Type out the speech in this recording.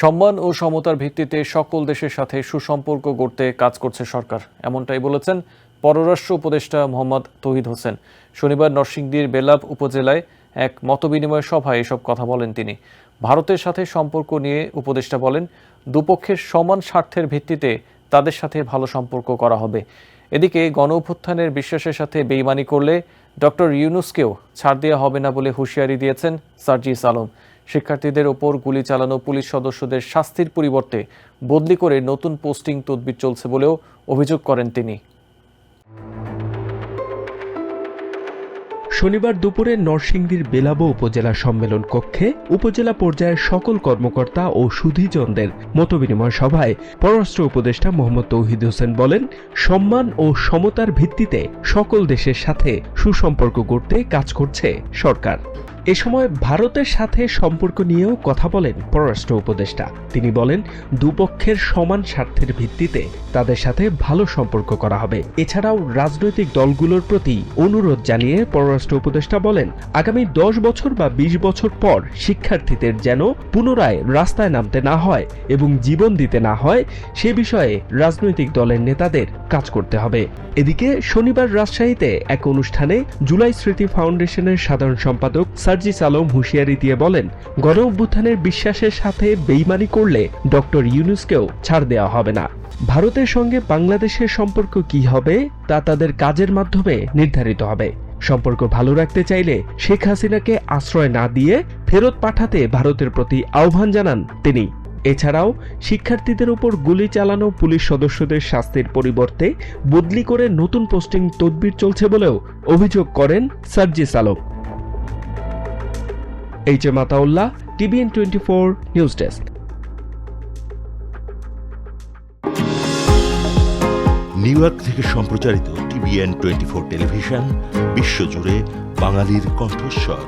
সম্মান ও সমতার ভিত্তিতে সকল দেশের সাথে সুসম্পর্ক গড়তে কাজ করছে সরকার। এমনটাই বলেছেন পররাষ্ট্র উপদেষ্টা মোহাম্মদ তহিদ হোসেন। শনিবার নরসিংদীর বেলাব উপজেলায় এক মতবিনিময় সভায় এসব কথা বলেন তিনি। ভারতের সাথে সম্পর্ক নিয়ে উপদেষ্টা বলেন, দুপক্ষের সমান স্বার্থের ভিত্তিতে তাদের সাথে ভালো সম্পর্ক করা হবে। এদিকে গণ অভ্যুত্থানের বিশ্বাসের সাথে বেইমানি করলে ডক্টর ইউনুসকেও ছাড় দেওয়া হবে না বলে হুঁশিয়ারি দিয়েছেন সার্জিস আলম। শিক্ষার্থীদের ওপর গুলি চালানো পুলিশ সদস্যদের শাস্তির পরিবর্তে বদলি করে নতুন পোস্টিং তদবির চলছে বলেও অভিযোগ করেন তিনি। শনিবার দুপুরে নরসিংদীর বেলাবো উপজেলা সম্মেলন কক্ষে উপজেলা পর্যায়ের সকল কর্মকর্তা ও সুধীজনদের মতবিনিময় সভায় পররাষ্ট্র উপদেষ্টা মোহাম্মদ তৌহিদ হোসেন বলেন, সম্মান ও সমতার ভিত্তিতে সকল দেশের সাথে সুসম্পর্ক গড়তে কাজ করছে সরকার। এ সময় ভারতের সাথে সম্পর্ক নিয়েও কথা বলেন পররাষ্ট্র উপদেষ্টা। তিনি বলেন, দুপক্ষের সমান স্বার্থের ভিত্তিতে তাদের সাথে ভালো সম্পর্ক করা হবে। এছাড়াও রাজনৈতিক দলগুলোর প্রতি অনুরোধ জানিয়ে পররাষ্ট্র উপদেষ্টা বলেন, আগামী দশ বছর বা বিশ বছর পর শিক্ষার্থীদের যেন পুনরায় রাস্তায় নামতে না হয় এবং জীবন দিতে না হয়, সে বিষয়ে রাজনৈতিক দলের নেতাদের কাজ করতে হবে। এদিকে শনিবার রাজশাহীতে এক অনুষ্ঠানে জুলাই স্মৃতি ফাউন্ডেশনের সাধারণ সম্পাদক সার্জিস আলম হুঁশিয়ারি দিয়ে বলেন গণ অভ্যুত্থানের বিশ্বাসের সাথে বেইমানি করলে ডক্টর ইউনুসকেও ছাড় দেওয়া হবে না। ভারতের সঙ্গে বাংলাদেশের সম্পর্ক কি হবে তা তাদের কাজের মাধ্যমে নির্ধারিত হবে। সম্পর্ক ভালো রাখতে চাইলে শেখ হাসিনাকে আশ্রয় না দিয়ে ফেরত পাঠাতে ভারতের প্রতি আহ্বান জানান তিনি। এছাড়াও, শিক্ষার্থীদের উপর গুলি চালানো পুলিশ সদস্যদের শাস্তির পরিবর্তে বদলি করে নতুন পোস্টিং তদবির চলছে বলেও অভিযোগ করেন Sarjis Alam H A Mataullah TVN twenty four news desk New York থেকে সম্প্রচারিত টিভিএন টোয়েন্টি ফোর টেলিভিশন বিশ্বজুড়ে বাঙালির কণ্ঠস্বর।